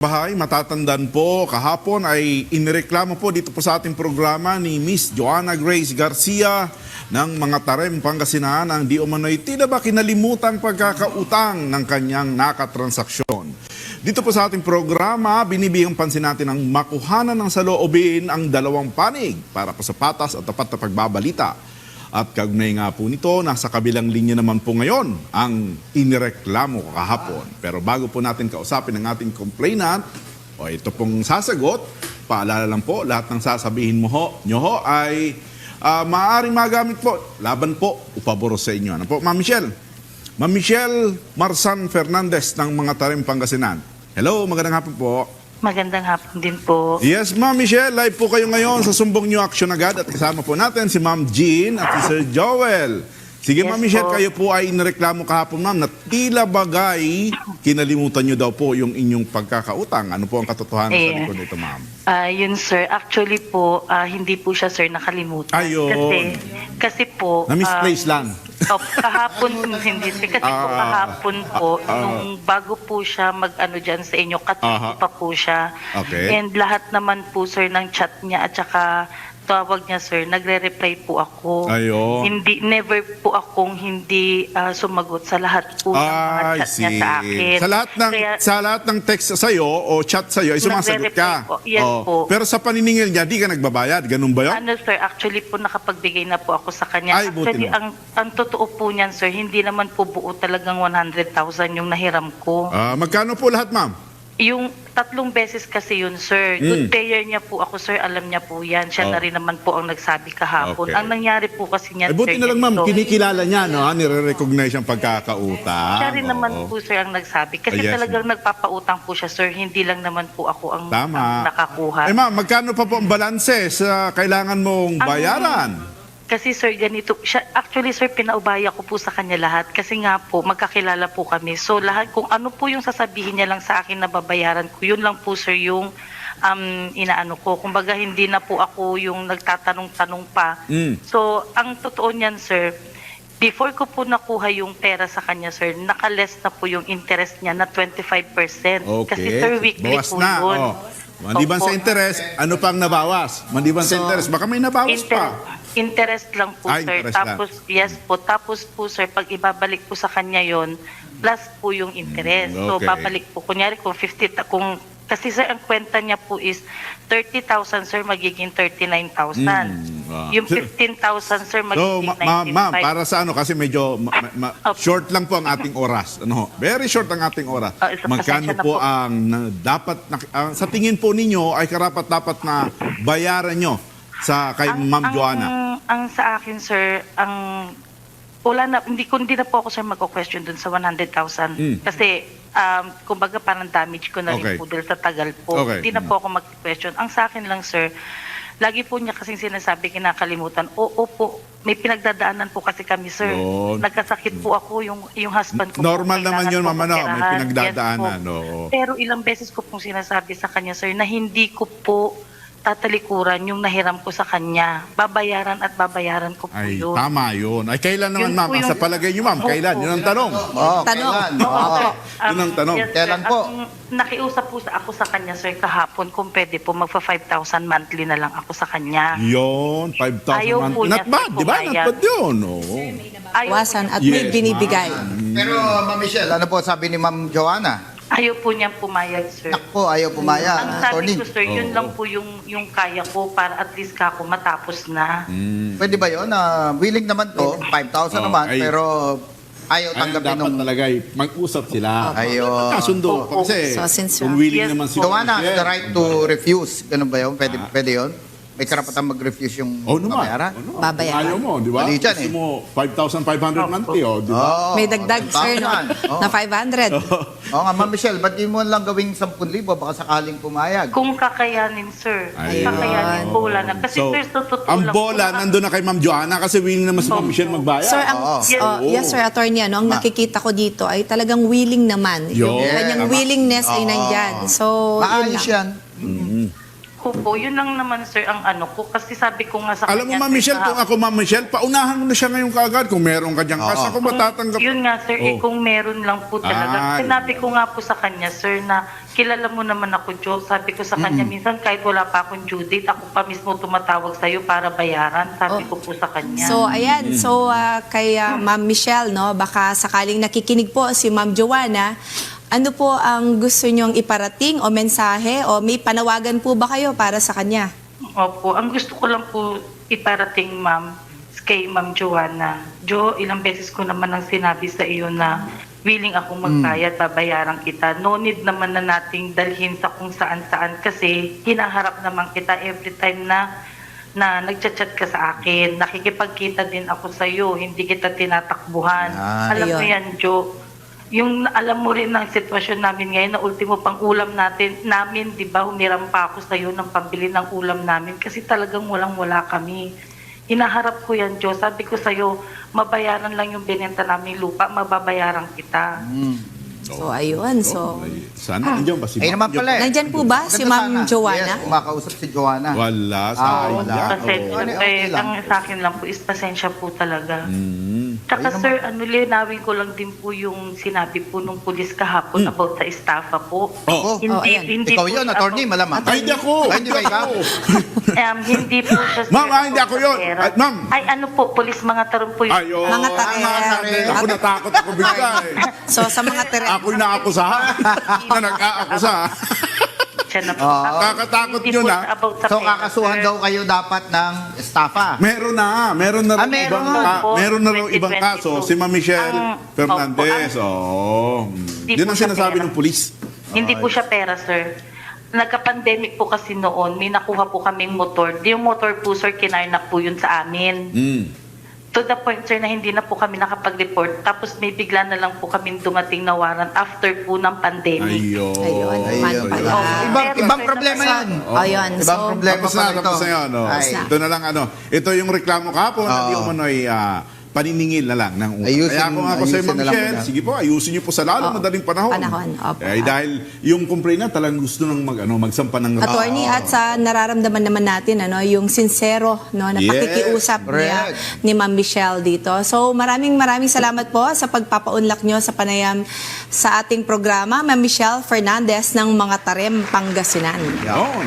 Bahay, matatandaan po, kahapon ay inireklamo po dito po sa ating programa ni Miss Joanna Grace Garcia ng mga Tarem Pangasinan ang di umano'y tila ba kinalimutan pagkakautang ng kanyang nakatransaksyon. Dito po sa ating programa, binibigyang pansin natin ang makuhanan ng saloobin ang dalawang panig para po sa patas at tapat na pagbabalita. At kaugnay nga po nito, nasa kabilang linya naman po ngayon ang inireklamo kahapon. Pero bago po natin kausapin ang ating complainant, o ito pong sasagot, paalala lang po, lahat ng sasabihin mo ho, nyo ho ay ah, maaaring magamit po, laban po, upaboro sa inyo. Ano po, Ma'am Michelle? Ma'am Michelle Marsan Fernandez ng mga Tarim Pangasinan. Hello, magandang hapon po. Magandang hapon din po. Yes, Ma'am Michelle, live po kayo ngayon sa Sumbong New Action agad at kasama po natin si Ma'am Jean at si Sir Joel. Sige, Yes Ma'am Michelle, po. kayo po ay inireklamo kahapon, Ma'am, na tila bagay kinalimutan nyo daw po yung inyong pagkakautang. Ano po ang katotohanan sa Eh. likod nito, Ma'am? Ah, yun sir, actually po, ah, hindi po siya sir nakalimutan. Ayun. Kasi, kasi po... Na-misplace ah, lang. Oh, kahapon, hindi. Kasi po Ah, kahapon po, ah, ah. nung bago po siya mag-ano dyan sa inyo, Aha. katulog pa po siya. Okay. And lahat naman po sir ng chat niya at saka tawag niya sir, nagre-reply po ako. Ayun. Hindi, never po akong hindi ah, sumagot sa lahat po ng mga I chat niya see. sa akin. Sa lahat ng Kaya- sa lahat ng text sa iyo o chat sa iyo, ay sumasagot ka. Po. Yes po. Pero sa paniningil niya, di ka nagbabayad. Ganun ba 'yon? Ano sir, actually po nakapagbigay na po ako sa kanya. Ay, buti actually, naman. ang, ang totoo po niyan sir, hindi naman po buo talagang 100,000 yung nahiram ko. Ah, magkano po lahat, Ma'am? Yung tatlong beses kasi yun sir, good payer niya po ako sir, alam niya po yan. Siya Hmm. Oh. na rin naman po ang nagsabi kahapon. Okay. Ang nangyari po kasi niyan Ay, buti na lang, Ma'am. ganito. Kinikilala niya, no? Nire-recognize yung pagkakautang. Siya rin naman po sir ang nagsabi. Kasi Ah, yes, talagang nagpapautang po siya sir, hindi lang naman po ako ang, Tama. ang nakakuha. Eh ma'am, magkano pa po ang balanse sa kailangan mong Ang- bayaran? Kasi sir, ganito, siya, actually sir, pinaubaya ko po sa kanya lahat kasi nga po, magkakilala po kami. So lahat, kung ano po yung sasabihin niya lang sa akin na babayaran ko, yun lang po sir yung um, inaano ko. Kumbaga hindi na po ako yung nagtatanong-tanong pa. Mm. So ang totoo niyan sir, before ko po nakuha yung pera sa kanya sir, nakaless na po yung interest niya na 25%. Okay. Kasi per weekly Bawas po na. yun. Oh. Maliban Opo. sa interest, ano pang nabawas? Maliban sa interest, baka may nabawas pa. Interest, lang po, Ah, sir. interest lang. Tapos, yes po. Tapos po, sir, pag ibabalik po sa kanya yon plus po yung interest. Mm, So, okay. babalik po. Kunyari, kung 50, ta- kung, kasi sir, ang kwenta niya po is 30,000, sir, magiging 39,000. Mm, ah. Yung Sir- 15,000, sir, So, magiging ma- ma- ma'am, 95. para sa ano, kasi medyo ma- ma- ma- Opo. short lang po ang ating oras. Ano, very short ang ating oras. Ah, isa- Magkano pasensya na po po. ang na- dapat, na- ang- sa tingin po ninyo, ay karapat-dapat na bayaran nyo sa kay Ma'am ang, Joanna? Ang sa akin, sir, ang wala na, hindi ko hindi na po ako sir magko-question dun sa 100,000. Mm. Kasi um, kumbaga parang damage ko na Okay. rin po dahil sa tagal po. Okay. Hindi na po ako mag-question. Ang sa akin lang, sir, lagi po niya kasing sinasabi kinakalimutan. Oo po, may pinagdadaanan po kasi kami, sir. Yun. Nagkasakit po ako, yung, yung husband ko po, Normal naman yun, mama, no? May pinagdadaanan, Yes po. oo. Pero ilang beses ko pong sinasabi sa kanya, sir, na hindi ko po tatalikuran yung nahiram ko sa kanya. Babayaran at babayaran ko po Ay, yun. tama yun. Ay, kailan naman, Yun ma'am? po Ang yung- Sa palagay nyo, ma'am, kailan? Yun ang tanong. Oh, Tanong. kailan? Oo, Oo. sir. Yun ang tanong. yes, sir. Kailan po? Ang nakiusap po sa ako sa kanya, sir, kahapon, kung pwede po, magpa 5,000 monthly na lang ako sa kanya. Yun, 5,000 Ayaw po monthly. niya, Not bad, di ba? Not pumayag. bad yun. Oo. Ayaw Wasan po, at Yes, may binibigay. Pero, Ma'am Michelle, ano po sabi ni Ma'am Joanna? Ayaw po niyang pumayag, sir. Nakpo, ayaw pumaya. Ang sabi Attorney, ko, sir, yun lang po yung, yung kaya ko para at least kako matapos na. pwede ba yun? Ah, willing naman to, 5,000 Oh, naman, ay- pero ayaw Ay, tanggapin dapat nung... talaga ay mag-usap sila. Ayun. Kasundo. Opo. Kasi So, since- kung willing Yes, naman si Joanna has Michelle. the right to refuse. Ganun ba yun? Pwede, pwede yun? May karapatan mag-refuse yung Oh, naman. babayaran? Oh, naman. Babayaran. Ayaw mo, di ba? Mali dyan Gusto eh. mo 5,500 monthly, oh, di ba? Oo. May dagdag, sir, no? 1,000. Oo. na 500. Oo nga, Ma'am Michelle, ba't di mo lang gawing 10,000 baka sakaling pumayag? Kung kakayanin, sir. Ayun. kakayanin po, wala na. Kasi, So, sir, sa totoo ang lang bola po, nandun na kay Ma'am Joanna kasi willing naman si Ma'am. Michelle magbayad. Sir, ang, Oo. Yes. oh, yes, sir, attorney, ano, ang Ma- nakikita ko dito ay talagang willing naman. Yun. Yung kanyang Tama. willingness ay nandyan. So, yun Maayos lang. yan. Opo, yun lang naman sir ang ano ko. Kasi sabi ko nga sa Alam mo, kanya, Ma'am sir, Michelle, na- kung ako, Ma'am Michelle, paunahan mo na siya ngayon kagad. Kung meron ka diyang Oo. ako matatanggap. Yun nga sir, eh, Oh. kung meron lang po talaga. Ay. Sinabi ko nga po sa kanya sir na kilala mo naman ako Joe. Sabi ko sa kanya minsan kahit wala pa akong due date, ako pa mismo tumatawag sa'yo para bayaran. Sabi ko po sa kanya. So, ayan. So, ah, kay ah, Ma'am Michelle, no, baka sakaling nakikinig po si Ma'am Joanna, ano po ang gusto niyong iparating o mensahe o may panawagan po ba kayo para sa kanya? Opo, ang gusto ko lang po iparating ma'am kay Ma'am Joanna. Jo, ilang beses ko naman ang sinabi sa iyo na willing akong magbayad, babayaran kita. No need naman na nating dalhin sa kung saan-saan kasi hinaharap naman kita every time na na nagchat-chat ka sa akin. Nakikipagkita din ako sa iyo, hindi kita tinatakbuhan. Yan. Alam mo Ayun. yan, Jo. Yung alam mo rin ng sitwasyon namin ngayon na ultimo pang ulam natin, namin, di ba, humiram pa ako sa iyo ng pambili ng ulam namin kasi talagang walang-wala kami. Hinaharap ko yan, Jo. Sabi ko sa iyo, mabayaran lang yung binenta namin lupa, mababayaran kita. So, ayun. So, Sana nandiyan ba si Ay Ma'am naman pala eh. Nandyan po ba si Ma'am sana. Joanna? Yes, kumakausap si Joanna. Wala, Ah, sayang. wala. Kasi Oo. Ano, eh, okay lang. ang sa akin lang po is pasensya po talaga. Mm. Tsaka Ay, sir, ano, linawin ko lang din po yung sinabi po nung pulis kahapon about sa estafa po. Oh. Hindi, Oh, ayan. hindi Ikaw po yun, siya attorney, about- malamang. Ay, hindi ako. Ay, hindi ba ikaw? Um, hindi po siya... Ma'am, ah, hindi ako yun. pera. Ay, ma'am. Ay, ano po, pulis mga tarong po yun. Ayo. Mga taer. Ako natakot ako bigla eh. so sa mga tere... Ako'y naakusahan. na nag-aakusa. Siya na po. Oo. Ako, Kakatakot hindi yun, po ah. about sa So, pera, kakasuhan sir. daw kayo dapat ng estafa. Meron na, meron na Ah, rin meron. ibang, ka- meron na rin ibang 2022. kaso. Si Ma'am Michelle Ang- Fernandez. Oh. Hindi Yun po ang siya sinasabi pera. ng pulis. Hindi po siya pera, sir. Nagka-pandemic po kasi noon, may nakuha po kaming motor. Di yung motor po, sir, kinarnak po yun sa amin. Mm. To the point, sir, na hindi na po kami nakapag-report. Tapos may bigla na lang po kami dumating na warrant after po ng pandemic. Ayun. Ayun, Ayun, ayun. pala. Ibang, Pero, ibang sir, problema nasa- yan. Ayun. Ibang So, problema Tapos pa na, ito. tapos na yun. oh. Ay. Ito na lang, ano. Ito yung reklamo kahapon na di Oo. umano'y ah, paniningil na lang ng utang. Ayusin- Kaya ako nga po sa Ma'am muna. sige po, ayusin niyo po sa lalo Oo. madaling panahon. Panahon, opo. Eh, dahil yung complainant talagang gusto nang mag, ano, magsampa ng Attorney, at sa nararamdaman naman natin, ano, yung sincero, no, na Yes, pakikiusap niya correct. ni Ma'am Michelle dito. So, maraming maraming salamat po sa pagpapaunlak nyo sa panayam sa ating programa, Ma'am Michelle Fernandez ng mga Tarem, Pangasinan. Yun.